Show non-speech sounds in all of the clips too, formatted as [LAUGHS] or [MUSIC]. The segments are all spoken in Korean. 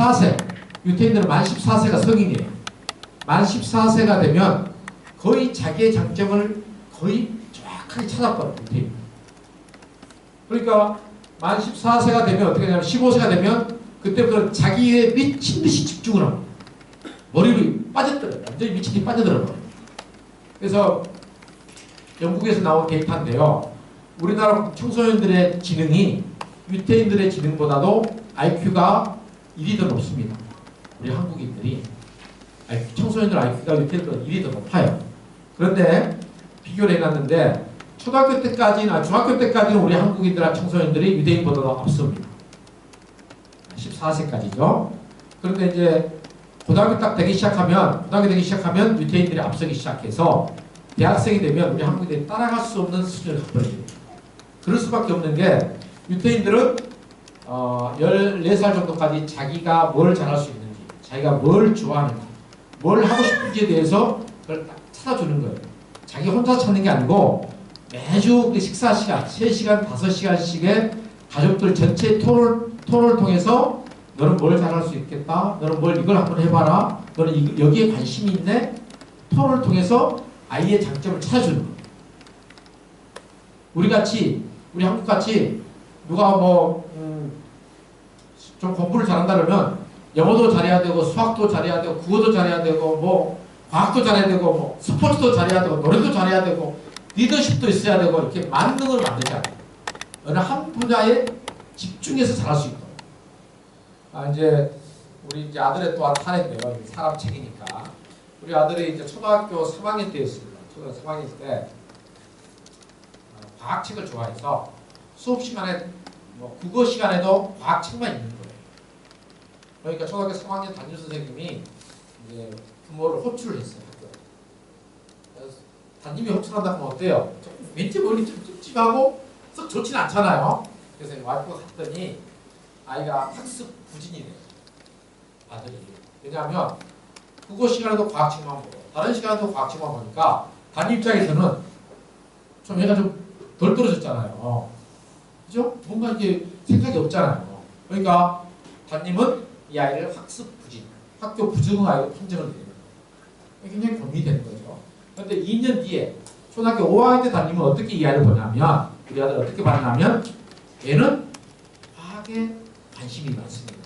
14세 유태인들은 만 14세가 성인이에요. 만 14세가 되면 거의 자기의 장점을 거의 정확하게 찾아버려요. 유태인. 그러니까 만 14세가 되면 어떻게 되냐면 15세가 되면 그때부터 자기의 미친 듯이 집중을 합니다. 머리를 빠져들어요. 완전히 미친 듯이 빠져들어요. 그래서 영국에서 나온 데이터인데요. 우리나라 청소년들의 지능이 유태인들의 지능보다도 IQ가 1이 더 높습니다. 우리 한국인들이 청소년들 IQ가 1이 더 높아요. 그런데 비교를 해놨는데 초등학교 때까지는 아, 중학교 때까지는 우리 한국인들 청소년들이 유대인보다 더 앞섭니다. 14세까지죠. 그런데 이제 고등학교 딱 되기 시작하면 고등학교 되기 시작하면 유태인들이 앞서기 시작해서 대학생이 되면 우리 한국인들이 따라갈 수 없는 수준을 가버립니다. 그럴 수밖에 없는 게 유태인들은 어, 14살 정도까지 자기가 뭘 잘할 수 있는지 자기가 뭘 좋아하는지 뭘 하고 싶은지에 대해서 그걸 딱 찾아주는 거예요. 자기 혼자 찾는 게 아니고 매주 그 식사 시간 3시간, 5시간씩의 가족들 전체 토론, 토론을 통해서 너는 뭘 잘할 수 있겠다. 너는 뭘 이걸 한번 해봐라. 너는 이, 여기에 관심이 있네. 토론을 통해서 아이의 장점을 찾아주는 거예요. 우리 같이 우리 한국 같이 누가 뭐좀 공부를 잘한다 그러면 영어도 잘해야 되고 수학도 잘해야 되고 국어도 잘해야 되고 뭐 과학도 잘해야 되고 뭐 스포츠도 잘해야 되고 노래도 잘해야 되고 리더십도 있어야 되고 이렇게 걸 만들지 않아요. 어느 한 분야에 집중해서 잘할 수 있고. 아 이제 우리 이제 아들의 또한 사례인데요. 사람 책이니까 우리 아들이 이제 초등학교 3학년 때였습니다. 초등학교 3학년 때 어, 과학책을 좋아해서 수업 시간에 뭐 국어 시간에도 과학책만 읽는 거예요. 그러니까 초등학교 3학년 담임 선생님이 이제 부모를 호출을 했어요. 담임이 호출한다 하면 어때요? 왠지 머리 좀 찝찝하고 썩 좋진 않잖아요. 그래서 와이프가 갔더니 아이가 학습 부진이래요. 아들이. 왜냐하면 국어 시간에도 과학책만 보고 다른 시간에도 과학책만 보니까 담임 입장에서는 좀 얘가 좀 덜 떨어졌잖아요. 그죠? 뭔가 이게 생각이 없잖아요. 그러니까 담임은 이 아이를 학습 부진, 학교 부증 아이로 판정을 내는 거예요. 굉장히 고민이 되는 거죠. 그런데 2년 뒤에 초등학교 5학년 때 담임은 어떻게 이 아이를 보냐면 우리 아들 어떻게 봤냐면 얘는 과학에 관심이 많습니다.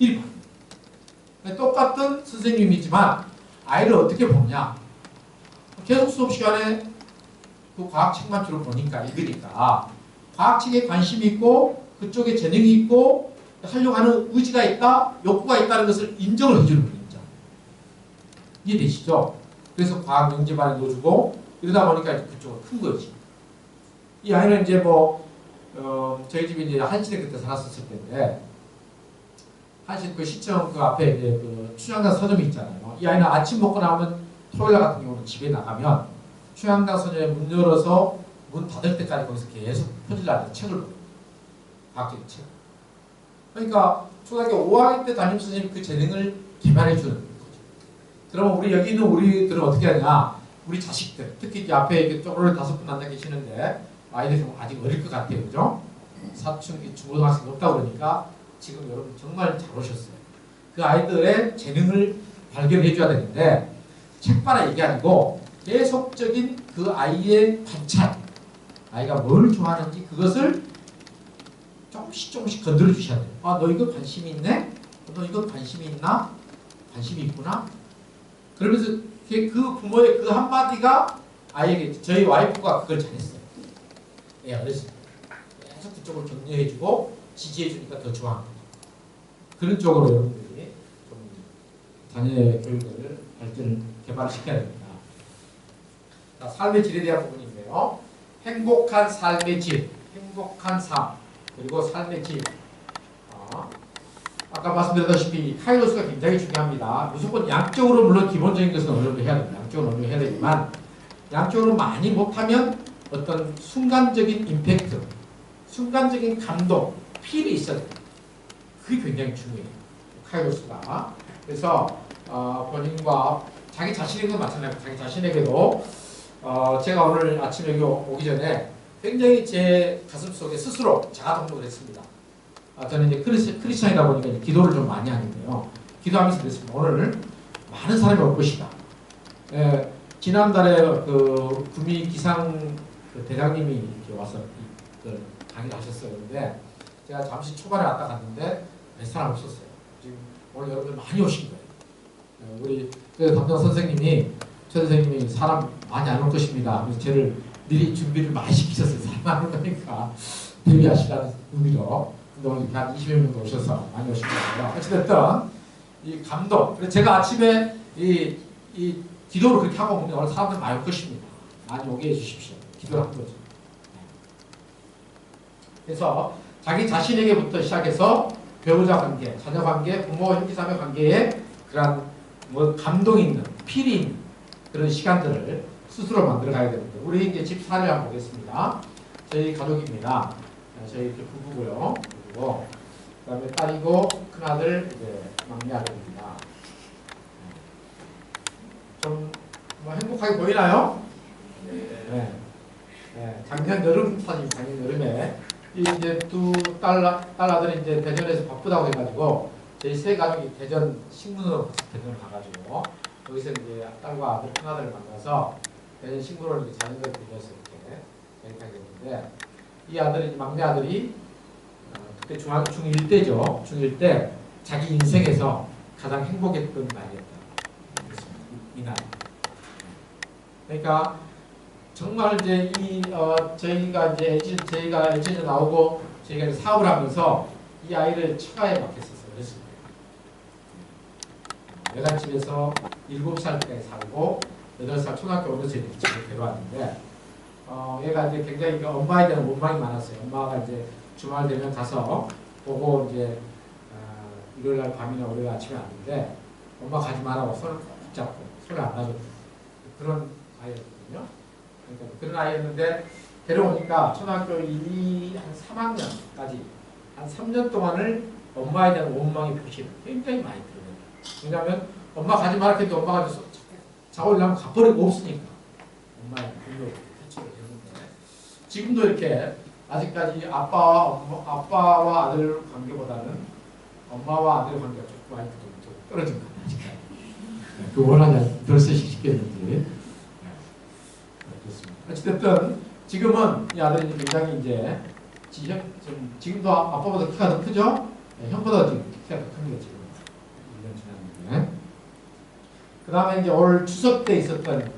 1번. 똑같은 선생님이지만 아이를 어떻게 보냐. 계속 수업 시간에 그 과학책만 주로 보니까 읽으니까 과학책에 관심이 있고 그쪽에 재능이 있고 하려고 하는 의지가 있다, 욕구가 있다는 것을 인정을 해주는. 인정. 이해되시죠? 그래서 과학 영재반에 넣어주고 이러다 보니까 그쪽으로 큰 거지. 이 아이는 이제 뭐 어, 저희 집이 이제 한신에 그때 살았었을 때인데 한신 그 시청 그 앞에 이제 그 추양단 서점이 있잖아요. 이 아이는 아침 먹고 나오면 토요일 날 같은 경우는 집에 나가면 추양단 서점에 문 열어서 문 닫을 때까지 거기서 계속 표지를 책을. 과학적인 책. 그러니까 초등학교 5학년 때 담임 선생님이 그 재능을 개발해 주는 거죠. 그러면 우리 여기 있는 우리들은 어떻게 하냐? 우리 자식들, 특히 이제 앞에 쪼그려 다섯 분 앉아 계시는데 아이들이 좀 아직 어릴 것 같아요, 그죠? 사춘, 중고등학생 없다 그러니까 지금 여러분 정말 잘 오셨어요. 그 아이들의 재능을 발견해 줘야 되는데 책바라 얘기 아니고 계속적인 그 아이의 관찰, 아이가 뭘 좋아하는지 그것을 조금씩 조금씩 건드려 주셔야 돼요. 아, 너 이거 관심이 있네? 너 이거 관심이 있나? 관심이 있구나? 그러면서 그 부모의 그 한마디가 아이에게, 저희 와이프가 그걸 잘했어요. 예, 어렸을 때. 계속 그쪽을 격려해주고 지지해주니까 더 좋아하는 거죠. 그런 쪽으로 여러분들이 좀 자녀의 교육을 발전을 개발시켜야 됩니다. 자, 삶의 질에 대한 부분인데요. 행복한 삶의 질, 행복한 삶. 그리고 삶의 질. 어, 아까 말씀드렸다시피 카이로스가 굉장히 중요합니다. 무조건 양적으로 물론 기본적인 것은 어느 정도 해야 됩니다. 양적으로 어느 해야 되지만 양적으로 많이 못하면 어떤 순간적인 임팩트, 순간적인 감동, 필이 있어야 돼요. 그게 굉장히 중요해요. 카이로스가. 그래서 어, 본인과 자기 자신에게도 마찬가지고 자기 자신에게도 어, 제가 오늘 아침 여기 오기 전에 굉장히 제 가슴 속에 스스로 자가 동력을 했습니다. 아, 저는 이제 크리스, 크리스천이다 보니까 기도를 좀 많이 하는데요. 기도하면서 그랬습니다. 오늘 많은 사람이 올 것이다. 예, 지난달에 그 구미 기상 그 대장님이 이렇게 와서 이- 그 강의를 하셨어요. 근데 제가 잠시 초반에 왔다 갔는데 몇 사람 없었어요. 지금 오늘 여러분들 많이 오신 거예요. 예, 우리 그 담당 선생님이 최 선생님이 사람 많이 안 올 것입니다. 그래서 저를 미리 준비를 많이 시키셨어요. 사람 안 오니까 대비하시라는 의미로. 오늘 한 20여 명 오셔서 많이 오신 거예요. 어찌됐든 이 감동. 그래서 제가 아침에 이, 이 기도를 그렇게 하고 오면 오늘 사람들 많이 올 것입니다. 많이 오게 해주십시오. 기도를 한 거죠. 네. 그래서 자기 자신에게부터 시작해서 배우자 관계, 자녀 관계, 부모, 형제자매 관계에 그런 뭐 감동 있는, 필이 있는 그런 시간들을 스스로 만들어 가야 되는데 우리 이제 집사를 한번 보겠습니다. 저희 가족입니다. 네, 저희 부부고요. 그리고 그다음에 딸이고 큰 아들 이제 막내 아들입니다. 좀 뭐 행복하게 보이나요? 네. 네. 작년 여름 사진 작년 여름에 이 이제 두딸 딸 아들이 이제 대전에서 바쁘다고 해가지고 저희 세 가족이 대전 식문으로 대전을 가가지고 여기서 이제 딸과 아들 큰 아들을 만나서 대전 식문으로 이렇게 자전거를 빌려서 이렇게 여기까지 됐는데 이 아들이 이제 막내 아들이 어, 그때 중학 중1 때죠 중1 때 자기 인생에서 가장 행복했던 날이었다. 그렇습니다. 이, 이 날. 그러니까 정말 이제 이 어, 저희가 이제 저희가 LG에 나오고 저희가 이제 사업을 하면서 이 아이를 처가에 맡겼었어요. 외갓집에서 7살 때까지 살고 8살 초등학교 오면서 이렇게 집에 데려왔는데 어, 얘가 이제 굉장히 그 엄마에 대한 원망이 많았어요. 엄마가 이제 주말 되면 가서 보고 이제 어, 일요일 날 밤이나 월요일 아침에 왔는데 엄마 가지 말라고 손을 꼭 잡고 손을 안 놔줬어요. 그런 아이였거든요. 그러니까 그런 아이였는데 데려오니까 초등학교 2, 한 3학년까지 한 3년 동안을 엄마에 대한 원망의 표시를 굉장히 많이 들어요. 왜냐하면 엄마 가지 말라 해도 엄마가 자꾸 자고 일어나면 가버리고 없으니까 엄마의 했는데 지금도 이렇게 아직까지 아빠와 엄마, 아빠와 아들 관계보다는 엄마와 아들 관계가 조금 많이 좀 떨어진 것 같아요. 아직까지. 그 원하냐 벌써 시켰는지. 어찌됐든 지금은 이 아들이 굉장히 이제 지금 좀 지금도 아빠보다 키가 더 크죠? 네, 형보다 지금 키가 더 큽니다 지금 1년 지났는데. 그 다음에 이제 올 추석 때 있었던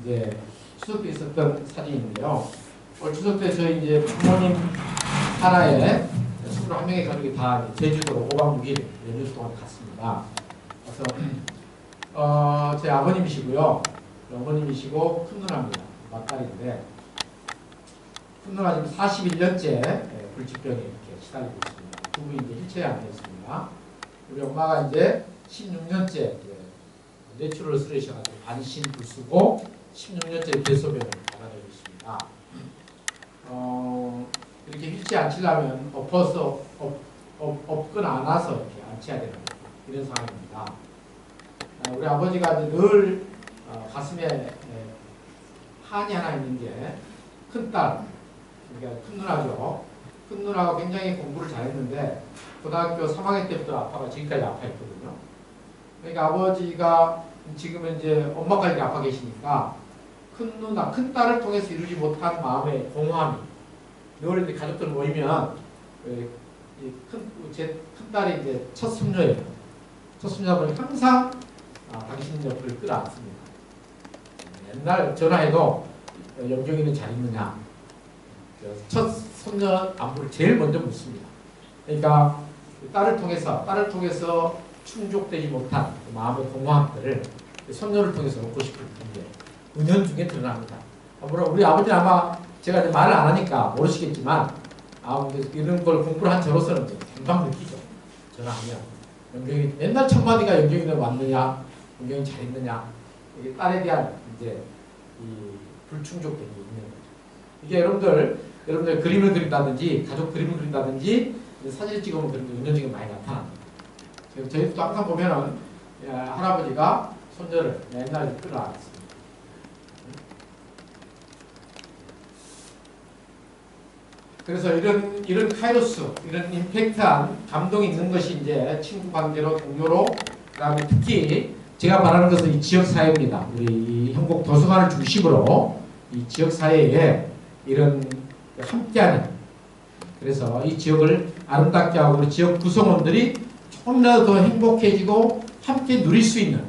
이제 추석 때 있었던 사진인데요. 올 추석 때 저희 이제 부모님 하나에 21명의 가족이 다 제주도로 5박 6일 연휴 동안 갔습니다. 그래서 어, 제 아버님이시고요. 어머님이시고 큰 누나입니다. 맞딸인데 큰 누나 지금 41년째 불치병에 이렇게 시달리고 있습니다. 두 분이 이제 힐체에 앉아 있습니다. 우리 엄마가 이제 16년째 뇌출혈을 쓰러지셔가지고 반신불수고 16년째 대소변을 받아들이고 있습니다. 어, 이렇게 휠체에 앉히려면 엎어서 엎, 엎, 엎거나 안아서 이렇게 앉혀야 되는 이런 상황입니다. 아, 우리 아버지가 늘 어, 가슴에 예, 한이 하나 있는 게 큰딸, 그러니까 큰 누나죠. 큰 누나가 굉장히 공부를 잘했는데 고등학교 3학년 때부터 아빠가 지금까지 아파했거든요. 그러니까 아버지가 지금은 이제 엄마까지 아파 계시니까 큰 누나, 큰 딸을 통해서 이루지 못한 마음의 공허함이 늘 이제 가족들 모이면 큰제 딸이 이제 첫 손녀예요. 첫 손녀분이 항상 아, 당신 옆을 끌어안습니다. 옛날 전화해도 영경이는 잘 있느냐. 첫 손녀 안부를 제일 먼저 묻습니다. 그러니까 딸을 통해서 딸을 통해서 충족되지 못한 그 마음의 공허함들을 손녀를 통해서 얻고 싶은 게 은연 중에 드러납니다. 물론 우리 아버지는 아마 제가 이제 말을 안 하니까 모르시겠지만 아, 이런 걸 공부를 한 저로서는 금방 느끼죠. 전화하면 영경이 옛날 첫 마디가 영경이는 왔느냐, 영경이 잘 있느냐 이게 딸에 대한 이제 이 불충족됨이 있는 거죠. 이게 여러분들 여러분들 그림을 그린다든지 가족 그림을 그린다든지 사진을 찍으면 그런 게 은연중에 많이 나타납니다. 저희도 항상 보면은 할아버지가 손녀를 맨날 끌어안습니다. 그래서 이런 이런 카이로스, 이런 임팩트한 감동이 있는 것이 이제 친구 관계로 동료로 그다음에 특히 제가 말하는 것은 이 지역 사회입니다. 우리 이 형곡 도서관을 중심으로 이 지역 사회에 이런 함께하는 그래서 이 지역을 아름답게 하고 우리 지역 구성원들이 조금이라도 더 행복해지고 함께 누릴 수 있는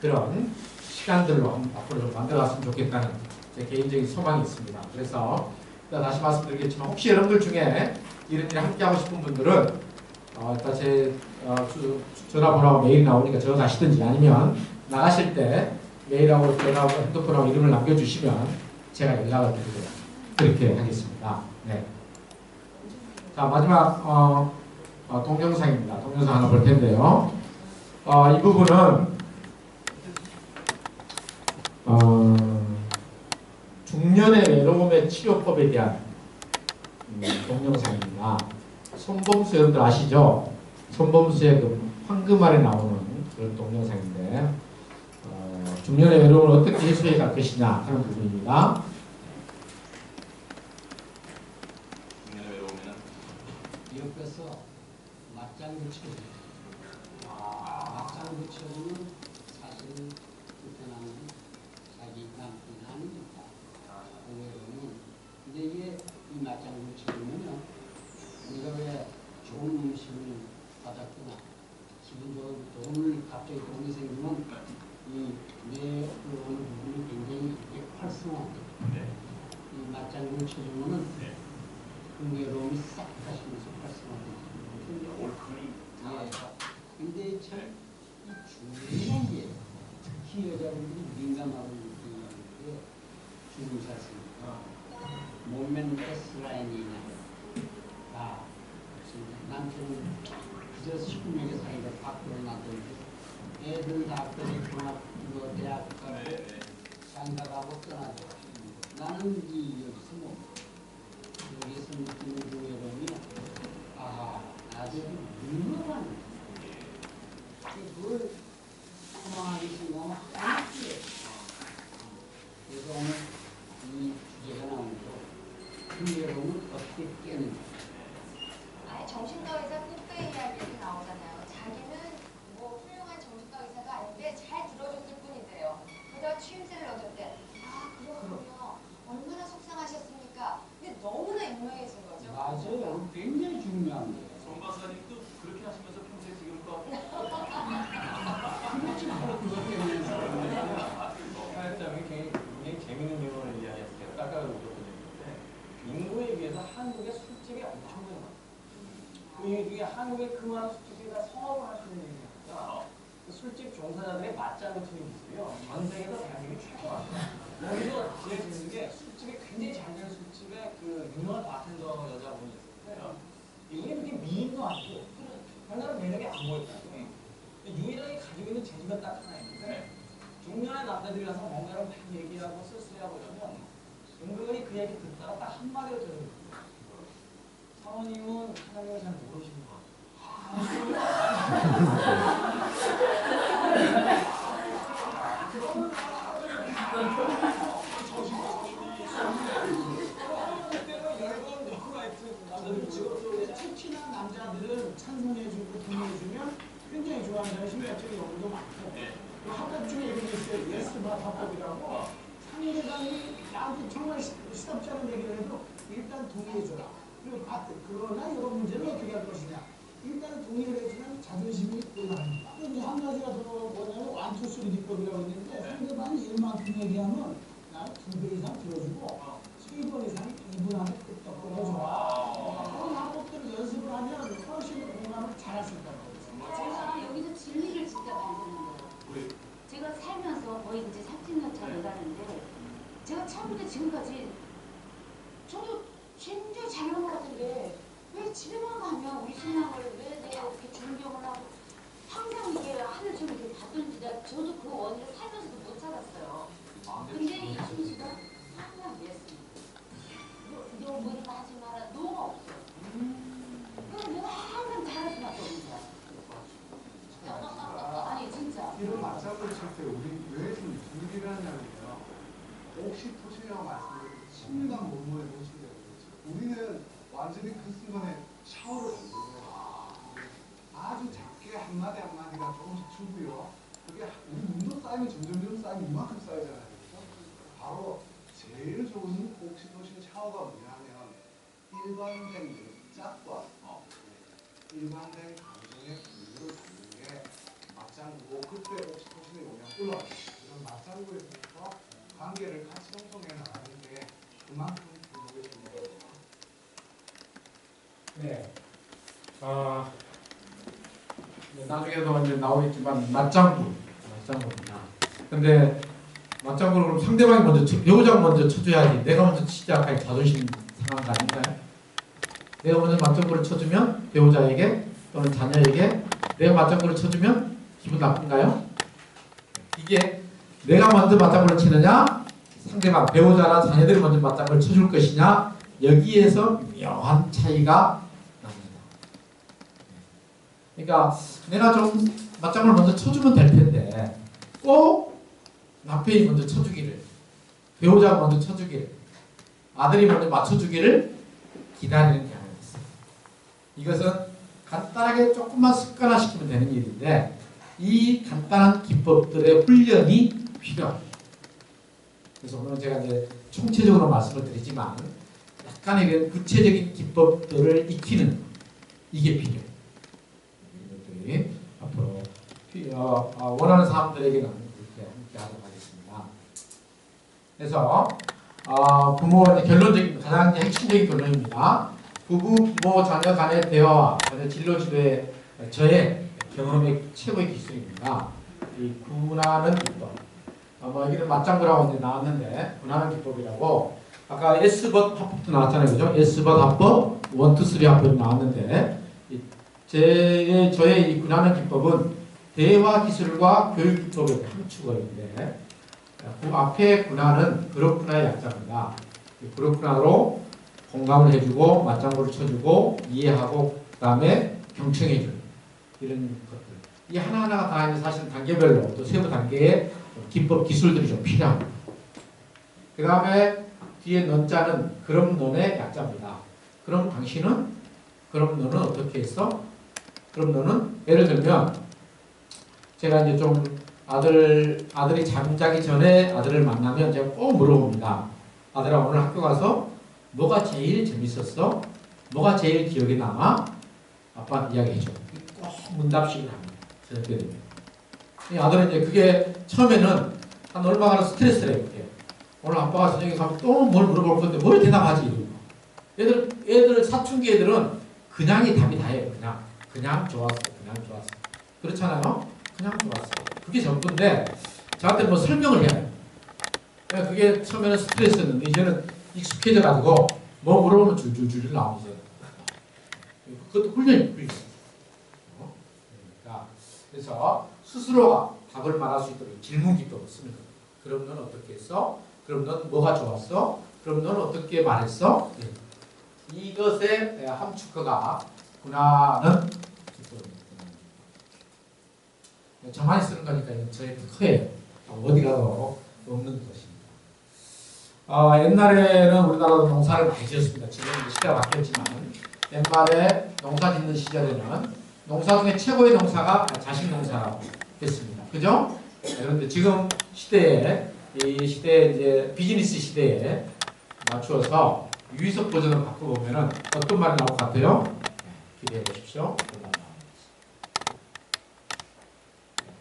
그런 시간들로 앞으로 좀 만들어갔으면 좋겠다는 제 개인적인 소망이 있습니다. 그래서 다시 말씀드리겠지만 혹시 여러분들 중에 이런 일에 함께 하고 싶은 분들은 어, 일단 제 어, 주- 전화번호하고 메일이 나오니까 적어가시든지 아니면 나가실 때 메일하고 전화하고 핸드폰하고 이름을 남겨주시면 제가 연락을 드리고요. 그렇게 하겠습니다. 네. 자 마지막 어, 어, 동영상입니다. 동영상 하나 볼 텐데요. 어, 이 부분은 어, 중년의 외로움의 치료법에 대한 음, 동영상입니다. 손범수 여러분들 아시죠? 손범수의 그 황금알에 나오는 그런 동영상인데 어, 중년의 외로움을 어떻게 해소해 갈 것이냐 하는 부분입니다. 중년에 외로우면은 옆에서 맞장구 치고 맞장구 치고는 사실은 불편한 자기 남편 아닙니까? 의외로는 근데 이게 이 맞장구 치고면요 우리가 왜 좋은 음식을 받았구나 기분 좋은 돈을 갑자기 돈이 생기면 이뇌 들어오는 부분이 굉장히 이게 활성화돼요. 네. 이 맞장구 치고는 네. 흥미로움이 싹 가시면서 활성화돼요. 예. 이 중요한 게 특히 여자분들이 민감하고 느끼는 게 주름 샀습니다. 몸매는 S라인이냐. 아, 남편은 그저 19명의 사이가 밖으로 나던데 애들 다 그랬구나, 뭐 대학 네, 네. 장가 가고 떠나죠. 나는 이 여기서 뭐 여기서 느끼는 그 여러분이 아하 아주 유명한 그걸 소망하기 생각하면 하나씩 그래서 오늘 이 주제가 나오는 그 여러분 어떻게 깨는지 아니 정신과 의사 뽀빼이라는 얘기 나오잖아요. 자기는 뭐 훌륭한 정신과 의사가 아닌데 잘 들어줬을 뿐이래요. 그러다 취임새를 얻었대. 아 그렇군요. 얼마나 속상하셨습니까? 근데 너무나 유명해진 거죠. 맞아요 굉장히 중요한 거예요 송 박사님도 그렇게 하시면서 평소에 지금껏 그렇지 바로 그것 때문에 사회점이 굉장히, 굉장히 재밌는 유머를 이야기했어요. 깎아가 웃었거든요. 인구에 비해서 한국의 술집이 엄청 많아요. 그 이유 중에 한국에 그 많은 술집이 다 성업을 하시는 얘기니까 그 술집 종사자들의 맞짱을 치는 기술이요. 전 세계에서 대한민국이 최고입니다. 여기서 제일 재밌는 게 술집이 굉장히 잘 되는 술집에 그 유명한 바텐더 여자분이 있었어요. 이분이 그렇게 미인도 아니고 별다른 매력이 안 거예요. 근데 유일하게 가지고 있는 재주가 딱 하나 있는데 중년의 남자들이라서 뭔가를 막 얘기하고 쓸쓸하고 이러면 은근히 그 얘기 듣다가 딱 한마디로 들은 거예요. 사모님은 하나님을 잘 모르시는 것 같아요. [LAUGHS] 찬성해주고 동의해주면 굉장히 좋아하는 심리학적인 연구도 많고 그 학급 중에 이런 게 있어요. 예스바 화법이라고 상대방이 나한테 정말 시- 시답지 않은 얘기를 해도 일단 동의해줘라. 그리고 아, 그러나 이런 문제는 어떻게 할 것이냐. 일단 동의를 해주면 자존심이 올라갑니다. 또 이제 한 가지가 더 뭐냐면 완투 쓰리 기법이라고 있는데 상대방이 일만큼 얘기하면 나는 두배 이상 들어주고 세 번 이상 이분한테 끄떡 꺼내줘. 그런 방법들을 연습을 하면 훨씬 공감을 잘할 수 있다고. 제가 여기서 진리를 진짜 발견한 거예요. 우리 제가 살면서 거의 이제 30년 차 돼가는데 제가 처음부터 지금까지 저도 굉장히 잘한 것 같은데 왜 집에만 가면 우리 신랑을 왜 내가 이렇게 존경을 하고 항상 이게 하늘 좀 이렇게 받든지 나 저도 그 원인을 살면서도 못 찾았어요. 근데 이 씨가 일관된 감정의 분류를 받는 게 맞장구고 그때 옥시도신의 용량 올라가요. 이런 맞장구에서 관계를 같이 형성해 나가는 게 그만큼 중요해 중요해요. 네. 아, 네, 나중에도 이제 나오겠지만 맞장구, 맞장구입니다. 근데 맞장구를 그럼 상대방이 먼저 쳐, 배우자가 먼저 쳐줘야지. 내가 먼저 자존심 상한 거 아닌가요? 내가 먼저 맞장구를 쳐주면 배우자에게 또는 자녀에게 내가 맞장구를 쳐주면 기분 나쁜가요? 이게 내가 먼저 맞장구를 치느냐, 상대방 배우자나 자녀들이 먼저 맞장구를 쳐줄 것이냐 여기에서 묘한 차이가 납니다. 그러니까 내가 좀 맞장구를 먼저 쳐주면 될 텐데 꼭 남편이 먼저 쳐주기를 배우자가 먼저 쳐주기를 아들이 먼저 맞춰주기를 기다리는. 이것은 간단하게 조금만 습관화시키면 되는 일인데 이 간단한 기법들의 훈련이 필요합니다. 그래서 오늘 제가 이제 총체적으로 말씀을 드리지만 약간의 이런 구체적인 기법들을 익히는 이게 필요해요. 이것들이 앞으로 피- 어, 어, 원하는 사람들에게는 그렇게 함께 하도록 하겠습니다. 그래서 어, 부모 결론적인 가장 핵심적인 결론입니다. 부부, 부모, 자녀 간의 대화와 자녀 진로 지도의 저의 경험의 최고의 기술입니다. 이 군하는 기법. 아마 여기는 맞장구라고 이제 나왔는데 군하는 기법이라고 아까 S벗 합법도 나왔잖아요, 그죠? S벗 합법, 원투 쓰리 합법이 나왔는데 이제 저의 이 군하는 기법은 대화 기술과 교육 기법의 함축어인데 그 앞에 군하는 그렇구나의 약자입니다. 이 그렇구나로 공감을 해주고 맞장구를 쳐주고 이해하고 그 다음에 경청해주는 이런 것들. 이 하나하나가 다 사실 단계별로 또 세부 단계의 기법 기술들이 좀 필요합니다. 그 다음에 뒤에 넌자는 그럼 너의 약자입니다. 그럼 당신은 그럼 너는 어떻게 했어? 그럼 너는 예를 들면 제가 이제 좀 아들 아들이 잠자기 전에 아들을 만나면 제가 꼭 물어봅니다. 아들아 오늘 학교 가서 뭐가 제일 재밌었어? 뭐가 제일 기억에 남아? 아빠 이야기해줘. 꼭 문답식을 합니다. 저녁 때 되면. 이 아들은 이제 그게 처음에는 한 얼마나 스트레스를 해요. 오늘 아빠가 저녁에 가면 또 뭘 물어볼 건데 뭘 대답하지? 이러고. 애들, 애들 사춘기 애들은 그냥이 답이 다예요. 그냥. 그냥 좋았어. 그냥 좋았어. 그렇잖아요? 그냥 좋았어. 그게 전부인데 저한테 뭐 설명을 해야 돼요. 그러니까 그게 처음에는 스트레스였는데 이제는 익숙해져가지고 뭐 물어보면 줄줄줄 나오죠. 그것도 훈련이 필요해요. 어? 그러니까 그래서 스스로가 답을 말할 수 있도록 질문 기법을 쓰는. 그럼 넌 어떻게 했어? 그럼 넌 뭐가 좋았어? 그럼 넌 어떻게 말했어? 예. 이것의 함축어가 기법입니다. 저만이 쓰는 거니까 저의 특허예요. 어디 가도 없는 것입 아, 옛날에는 우리나라도 농사를 많이 지었습니다. 지금 시대가 바뀌었지만 옛말에 농사 짓는 시절에는 농사 중에 최고의 농사가 자식 농사라고 했습니다. 그죠? 네, 그런데 지금 시대에 이 시대 이제 비즈니스 시대에 맞추어서 유의석 버전을 바꿔보면은 어떤 말이 나올 것 같아요? 네, 기대해 보십시오.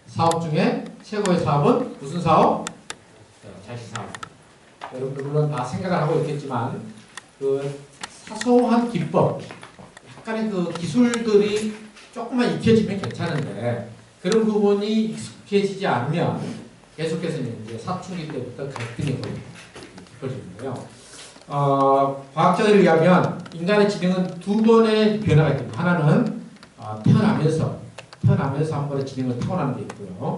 사업 중에 최고의 사업은 무슨 사업? 네, 자식 사업. 여러분들 물론 다 생각을 하고 있겠지만 그 사소한 기법, 약간의 그 기술들이 조금만 익혀지면 괜찮은데 그런 부분이 익숙해지지 않으면 계속해서 이제 사춘기 때부터 갈등이 깊어지는데요. 어, 과학자들에 의하면 인간의 지능은 두 번의 변화가 있습니다. 하나는 어, 태어나면서 태어나면서 한 번의 지능을 타고나는 게 있고요.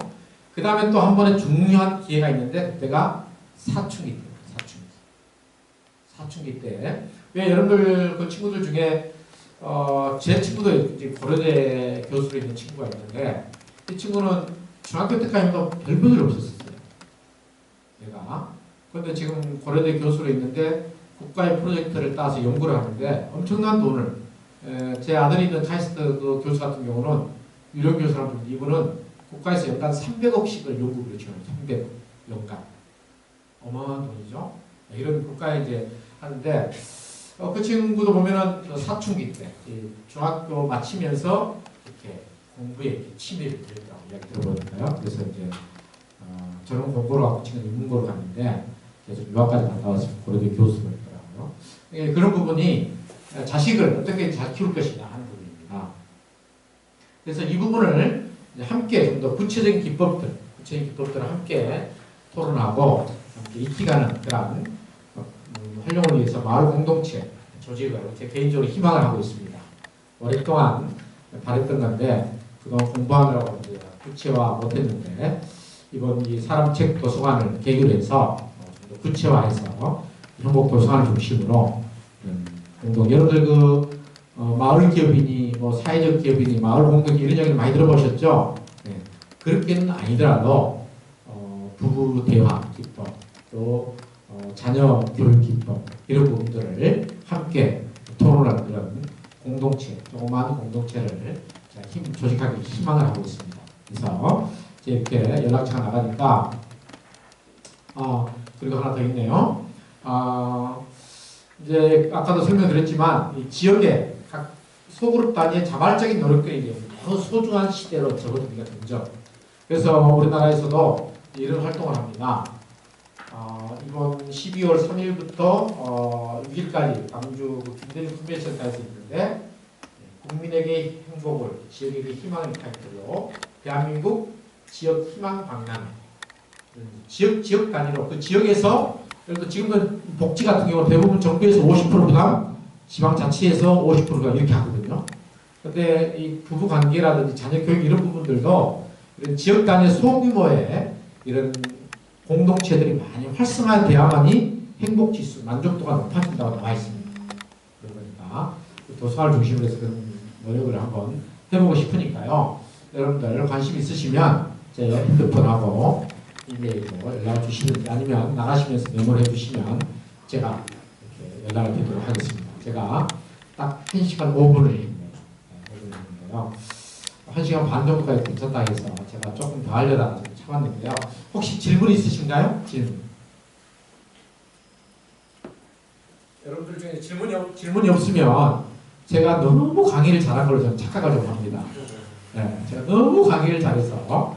그 다음에 또 한 번의 중요한 기회가 있는데 그때가 사춘기 때. 사춘기 때. 왜 여러분들 그 친구들 중에 어, 제 친구도 이제 고려대 교수로 있는 친구가 있는데 이 친구는 중학교 때까지도 별 볼일 없었어요. 얘가. 그런데 지금 고려대 교수로 있는데 국가의 프로젝트를 따서 연구를 하는데 엄청난 돈을 에, 제 아들이 있는 카이스트 그 교수 같은 경우는 유령 교수라는 분 이분은 국가에서 연간 300억씩을 연구비로 지원해요. 300억 연간 어마어마한 돈이죠. 이런 국가에 이제 하는데 어, 그 친구도 보면은 저 사춘기 때이 중학교 마치면서 이렇게 공부에 이렇게 치밀을 들였다고 이야기 들어보니까요. 그래서 이제 어, 저는 공부를 하고 친구 인문고로 갔는데 계속 유학까지 갔다 와서 고려대 교수를 했더라고요. 예, 그런 부분이 자식을 어떻게 잘 키울 것이냐 하는 부분입니다. 그래서 이 부분을 함께 좀 더 구체적인 기법들, 구체적인 기법들을 함께 토론하고 함께 익히가는 그런 활용을 위해서 마을 공동체 조직을 제 개인적으로 희망을 하고 있습니다. 오랫동안 바랬던 건데 그동안 공부하느라고 구체화 못했는데 이번 이 사람책 도서관을 계기로 해서 어, 구체화해서 한국 도서관을 중심으로 음, 공동 여러분들 그 어, 마을 기업이니 뭐 사회적 기업이니 마을 공동 이런 얘기를 많이 들어보셨죠? 네. 그렇게는 아니더라도 어, 부부 대화 기법 또 어, 자녀 교육 기법 이런 부분들을 함께 토론하는 그런 공동체 조그마한 공동체를 힘 조직하기 희망을 하고 있습니다. 그래서 이제 이렇게 연락처가 나가니까 아 그리고 하나 더 있네요. 아 이제 아까도 설명드렸지만 이 지역의 각 소그룹 단위의 자발적인 노력들이 너무 소중한 시대로 접어듭니다. 그래서 우리나라에서도 이런 활동을 합니다. 어, 이번 12월 3일부터 어, 6일까지 광주 그 김대중 컨벤션까지 있는데 국민에게 행복을 지역에게 희망을 타이틀로 대한민국 지역 희망 박람회 지역 지역 단위로 그 지역에서 그래도 지금은 복지 같은 경우 대부분 정부에서 50% 부담, 지방자치에서 50% 부담 이렇게 하거든요. 근데 이 부부 관계라든지 자녀 교육 이런 부분들도 이런 지역 단위 소규모의 이런 공동체들이 많이 활성화돼야만이 행복 지수, 만족도가 높아진다고 나와 있습니다. 그러니까 그 도서관을 중심으로 해서 그런 노력을 한번 해보고 싶으니까요. 여러분들 관심 있으시면 제 핸드폰하고 이메일로 연락 주시든지 아니면 나가시면서 메모를 해주시면 제가 이렇게 연락을 드리도록 하겠습니다. 제가 딱 1시간 5분을 했네요. 5분을 했는데요. 1시간 반 정도까지 괜찮다 해서 제가 조금 더 하려다가 좀 참았는데요. 혹시 질문 있으신가요? 질문. 여러분들 중에 질문이, 없, 질문이 없으면 제가 너무 강의를 잘한 걸로 저는 착각하려고 합니다. [LAUGHS] 네, 제가 너무 강의를 잘해서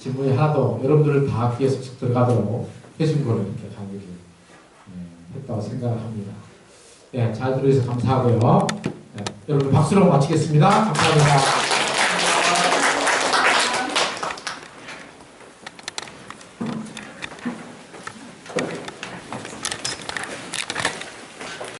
질문이 하나도 여러분들을 다 귀에 쏙쏙 들어가도록 해준 거를 이렇게 강의를 네, 했다고 생각을 합니다. 네, 잘 들어주셔서 감사하고요. 네, 여러분 박수로 마치겠습니다. 감사합니다.